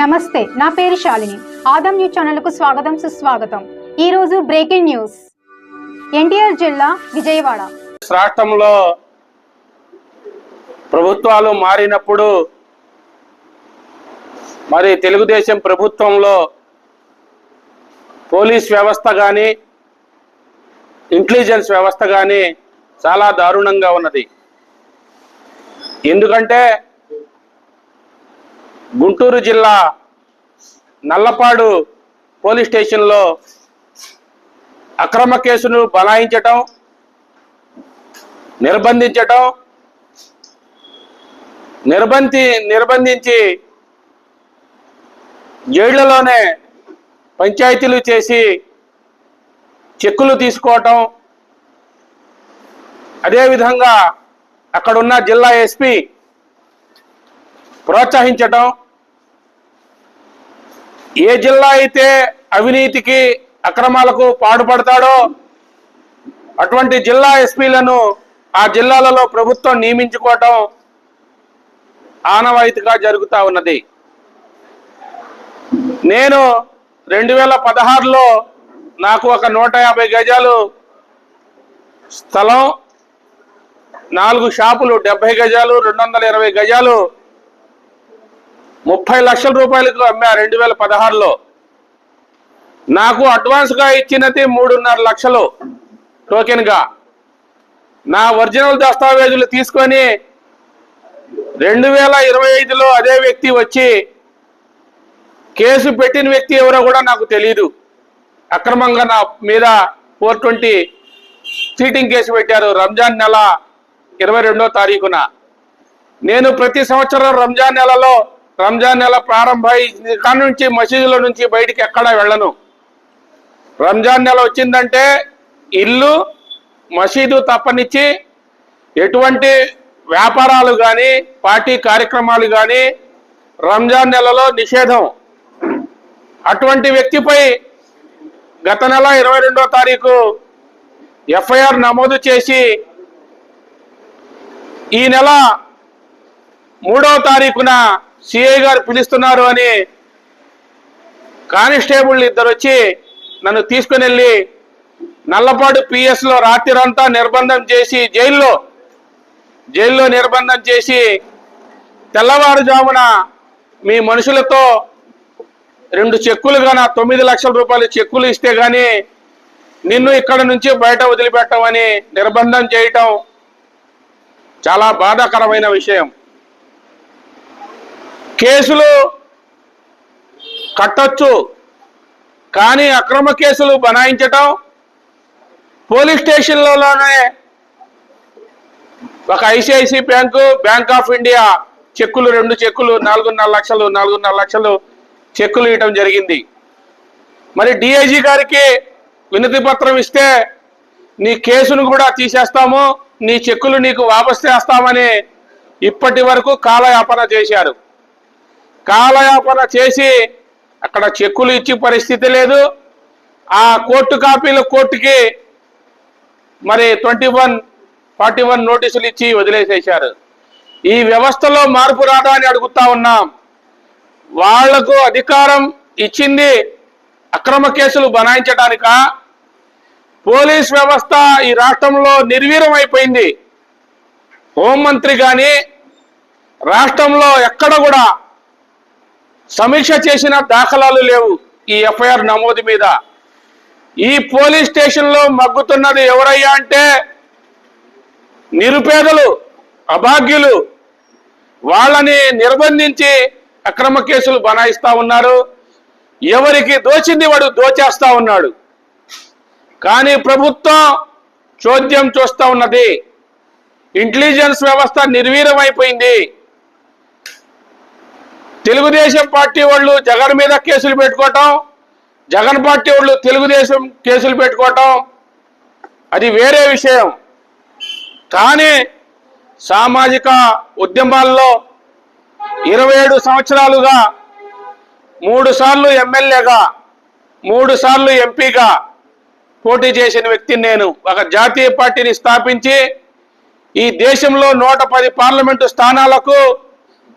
నమస్తే నా పేరు శాలిని. ఆదం న్యూస్ ఛానల్కు స్వాగతం సుస్వాగతం. ఈ రోజు బ్రేకింగ్ న్యూస్. ఎన్టీఆర్ జిల్లా విజయవాడ. రాష్ట్రంలో ప్రభుత్వాలు మారినప్పుడు మరి తెలుగుదేశం ప్రభుత్వంలో పోలీస్ వ్యవస్థ కానీ ఇంటెలిజెన్స్ వ్యవస్థ కానీ చాలా దారుణంగా ఉన్నది. ఎందుకంటే గుంటూరు జిల్లా నల్లపాడు పోలీస్ స్టేషన్లో అక్రమ కేసును బలాయించటం నిర్బంధించటం నిర్బంధి నిర్బంధించి జైళ్ళలోనే పంచాయతీలు చేసి చెక్కులు తీసుకోవటం. అదేవిధంగా అక్కడున్న జిల్లా ఎస్పీ ప్రోత్సహించటం. ఏ జిల్లా అయితే అవినీతికి అక్రమాలకు పాడుపడతాడో అటువంటి జిల్లా ఎస్పీలను ఆ జిల్లాలలో ప్రభుత్వం నియమించుకోవటం ఆనవాయితీగా జరుగుతూ ఉన్నది. నేను రెండు వేల పదహారులో నాకు ఒక నూట యాభై గజాలు స్థలం నాలుగు షాపులు డెబ్బై గజాలు రెండు వందల ఇరవై గజాలు ముప్పై లక్షల రూపాయలకు అమ్మా రెండు వేల పదహారులో. నాకు అడ్వాన్స్గా ఇచ్చినది మూడున్నర లక్షలు టోకెన్గా నా ఒరిజినల్ దస్తావేజులు తీసుకొని రెండు వేల ఇరవై ఐదులో అదే వ్యక్తి వచ్చి కేసు పెట్టిన వ్యక్తి ఎవరో కూడా నాకు తెలియదు అక్రమంగా నా మీద ఫోర్ ట్వంటీ చీటింగ్ కేసు పెట్టారు రంజాన్ నెల ఇరవై రెండో తారీఖున. నేను ప్రతి సంవత్సరం రంజాన్ నెలలో రంజాన్ నెల ప్రారంభమై కాడ నుంచి మసీదుల నుంచి బయటికి ఎక్కడా వెళ్ళను. రంజాన్ నెల వచ్చిందంటే ఇల్లు మసీదు తప్పనిచ్చి ఎటువంటి వ్యాపారాలు కానీ పార్టీ కార్యక్రమాలు కానీ రంజాన్ నెలలో నిషేధం. అటువంటి వ్యక్తిపై గత నెల ఇరవై రెండో తారీఖు ఎఫ్ఐఆర్ నమోదు చేసి ఈ నెల మూడవ తారీఖున సిఐ గారు పిలుస్తున్నారు అని కానిస్టేబుల్ ఇద్దరు వచ్చి నన్ను తీసుకుని వెళ్ళి నల్లపాడు పిఎస్లో రాత్రిరంతా నిర్బంధం చేసి జైల్లో జైల్లో నిర్బంధం చేసి తెల్లవారుజామున మీ మనుషులతో రెండు చెక్కులు కానీ తొమ్మిది లక్షల రూపాయలు చెక్కులు ఇస్తే కానీ నిన్ను ఇక్కడ నుంచి బయట వదిలిపెట్టమని నిర్బంధం చేయటం చాలా బాధాకరమైన విషయం. కేసులు కట్టొచ్చు. కానీ అక్రమ కేసులు బనాయించటం పోలీస్ స్టేషన్లలోనే ఒక ICICI bank bank of India చెక్కులు రెండు చెక్కులు నాలుగున్నర లక్షలు నాలుగున్నర లక్షలు చెక్కులు ఇవ్వటం జరిగింది. మరి డిఐజీ గారికి వినతి పత్రం ఇస్తే నీ కేసును కూడా తీసేస్తాము నీ చెక్కులు నీకు వాపస్ చేస్తామని ఇప్పటి వరకు కాలయాపన చేశారు. కాలయాపన చేసి అక్కడ చెక్కులు ఇచ్చే పరిస్థితి లేదు. ఆ కోర్టు కాపీలు కోర్టుకి మరి ట్వంటీ వన్ ఫార్టీ వన్ నోటీసులు ఇచ్చి వదిలేసేశారు. ఈ వ్యవస్థలో మార్పు రాదా అని అడుగుతా ఉన్నాం. వాళ్ళకు అధికారం ఇచ్చింది అక్రమ కేసులు బనాయించడానికా? పోలీస్ వ్యవస్థ ఈ రాష్ట్రంలో నిర్వీర్యం అయిపోయింది హోంమంత్రి కానీ రాష్ట్రంలో ఎక్కడ కూడా సమీక్ష చేసిన దాఖలాలు లేవు ఈ ఎఫ్ఐఆర్ నమోదు మీద. ఈ పోలీస్ స్టేషన్లో మగ్గుతున్నది ఎవరయ్యా అంటే నిరుపేదలు అభాగ్యులు. వాళ్ళని నిర్బంధించి అక్రమ కేసులు బనాయిస్తా ఉన్నారు. ఎవరికి దోచింది వాడు దోచేస్తా ఉన్నాడు. కానీ ప్రభుత్వం చోద్యం చూస్తా ఉన్నది. ఇంటెలిజెన్స్ వ్యవస్థ నిర్వీర్యమైపోయింది. తెలుగుదేశం పార్టీ వాళ్ళు జగన్ మీద కేసులు పెట్టుకోవటం జగన్ పార్టీ వాళ్ళు తెలుగుదేశం కేసులు పెట్టుకోవటం అది వేరే విషయం. కానీ సామాజిక ఉద్యమాల్లో ఇరవై ఏడు సంవత్సరాలుగా మూడు సార్లు ఎమ్మెల్యేగా మూడు సార్లు ఎంపీగా పోటీ చేసిన వ్యక్తిని నేను. ఒక జాతీయ పార్టీని స్థాపించి ఈ దేశంలో నూట పది పార్లమెంటు స్థానాలకు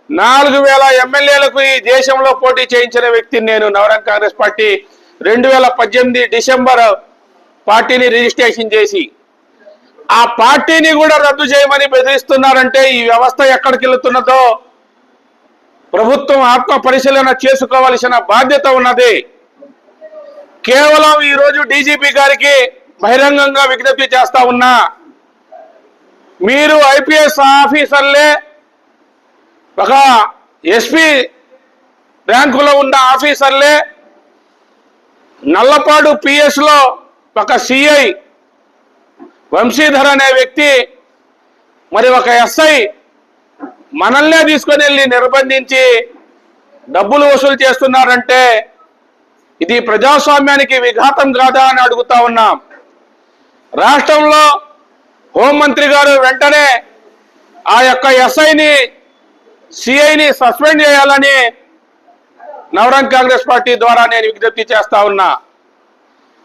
నాలుగు వేల ఎమ్మెల్యేలకు ఈ దేశంలో పోటీ చేయించిన వ్యక్తిని నేను. నవరంగ్ కాంగ్రెస్ పార్టీ రెండు వేల పద్దెనిమిది డిసెంబర్ పార్టీని రిజిస్ట్రేషన్ చేసి ఆ పార్టీని కూడా రద్దు చేయమని బెదిరిస్తున్నారంటే ఈ వ్యవస్థ ఎక్కడికి వెళుతున్నదో ప్రభుత్వం ఆత్మ పరిశీలన చేసుకోవలసిన బాధ్యత ఉన్నది. కేవలం ఈరోజు డీజీపీ గారికి బహిరంగంగా విజ్ఞప్తి చేస్తా ఉన్నా మీరు ఐపీఎస్ ఆఫీసర్లే ఒక ఎస్పీ ర్యాంకులో ఉన్న ఆఫీసర్లే నల్లపాడు పిఎస్లో ఒక సిఐ వంశీధర్ అనే వ్యక్తి మరి ఒక ఎస్ఐ మనల్నే తీసుకొని వెళ్ళి నిర్బంధించి డబ్బులు వసూలు చేస్తున్నారంటే ఇది ప్రజాస్వామ్యానికి విఘాతం కాదా అని అడుగుతా ఉన్నాం. రాష్ట్రంలో హోంమంత్రి గారు వెంటనే ఆ యొక్క ఎస్ఐని సిఐని సస్పెండ్ చేయాలని నవరంగ్ కాంగ్రెస్ పార్టీ ద్వారా నేను విజ్ఞప్తి చేస్తా ఉన్నా.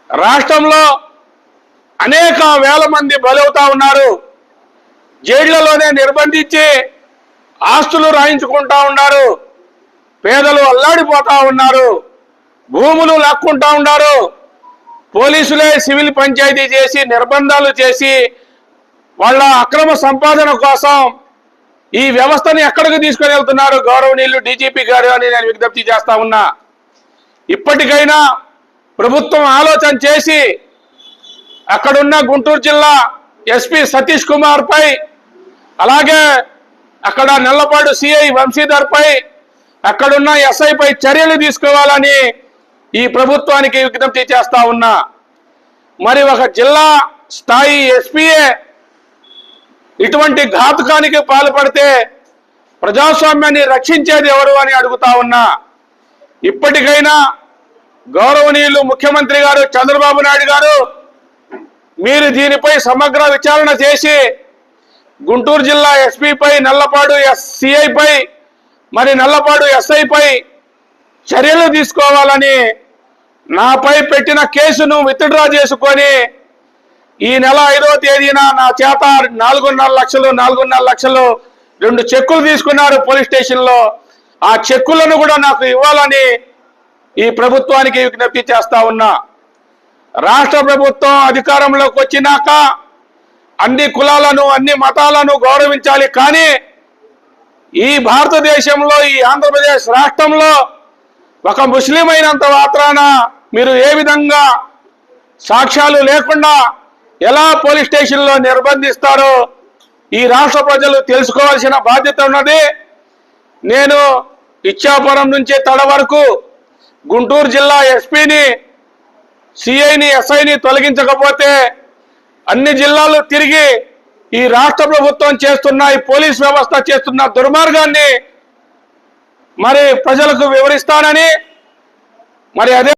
రాష్ట్రంలో అనేక వేల మంది బలవుతా ఉన్నారు. జైళ్ళలోనే నిర్బంధించి ఆస్తులు రాయించుకుంటా ఉన్నారు. పేదలు అల్లాడిపోతా ఉన్నారు. భూములు లాక్కుంటా ఉన్నారు. పోలీసులే సివిల్ పంచాయతీ చేసి నిర్బంధాలు చేసి వాళ్ళ అక్రమ సంపాదన కోసం ఈ వ్యవస్థను ఎక్కడికి తీసుకొని వెళ్తున్నారు? గౌరవనీయులు డీజీపీ గారు అని నేను విజ్ఞప్తి చేస్తా ఉన్నా. ఇప్పటికైనా ప్రభుత్వం ఆలోచన చేసి అక్కడున్న గుంటూరు జిల్లా ఎస్పీ సతీష్ కుమార్ పై అలాగే అక్కడ నల్లపాడు సిఐ వంశీధర్ పై అక్కడున్న ఎస్ఐ పై చర్యలు తీసుకోవాలని ఈ ప్రభుత్వానికి విజ్ఞప్తి చేస్తా ఉన్నా. మరి ఒక జిల్లా స్థాయి ఎస్పీఏ ఇటువంటి ఘాతుకానికి పాల్పడితే ప్రజాస్వామ్యాన్ని రక్షించేది ఎవరు అని అడుగుతా ఉన్నా. ఇప్పటికైనా గౌరవనీయులు ముఖ్యమంత్రి గారు చంద్రబాబు నాయుడు గారు మీరు దీనిపై సమగ్ర విచారణ చేసి గుంటూరు జిల్లా ఎస్పీపై నల్లపాడు ఎస్సీఐపై మరి నల్లపాడు ఎస్ఐపై చర్యలు తీసుకోవాలని నాపై పెట్టిన కేసును విత్డ్రా చేసుకొని ఈ నెల ఐదో తేదీన నా చేత నాలుగున్నర లక్షలు నాలుగున్నర లక్షలు రెండు చెక్కులు తీసుకున్నారు పోలీస్ స్టేషన్లో. ఆ చెక్కులను కూడా నాకు ఇవ్వాలని ఈ ప్రభుత్వానికి విజ్ఞప్తి చేస్తా ఉన్నా. రాష్ట్ర ప్రభుత్వం అధికారంలోకి వచ్చినాక అన్ని కులాలను అన్ని మతాలను గౌరవించాలి. కానీ ఈ భారతదేశంలో ఈ ఆంధ్రప్రదేశ్ రాష్ట్రంలో ఒక ముస్లిం అయినంత మాత్రాన మీరు ఏ విధంగా సాక్ష్యాలు లేకుండా ఎలా పోలీస్ స్టేషన్లో నిర్బంధిస్తారో ఈ రాష్ట్ర ప్రజలు తెలుసుకోవాల్సిన బాధ్యత ఉన్నది. నేను ఇచ్చాపురం నుంచి తడ వరకు గుంటూరు జిల్లా ఎస్పీని సిఐని ఎస్ఐని తొలగించకపోతే అన్ని జిల్లాలు తిరిగి ఈ రాష్ట్ర ప్రభుత్వం చేస్తున్న ఈ పోలీస్ వ్యవస్థ చేస్తున్న దుర్మార్గాన్ని మరి ప్రజలకు వివరిస్తానని మరి అదే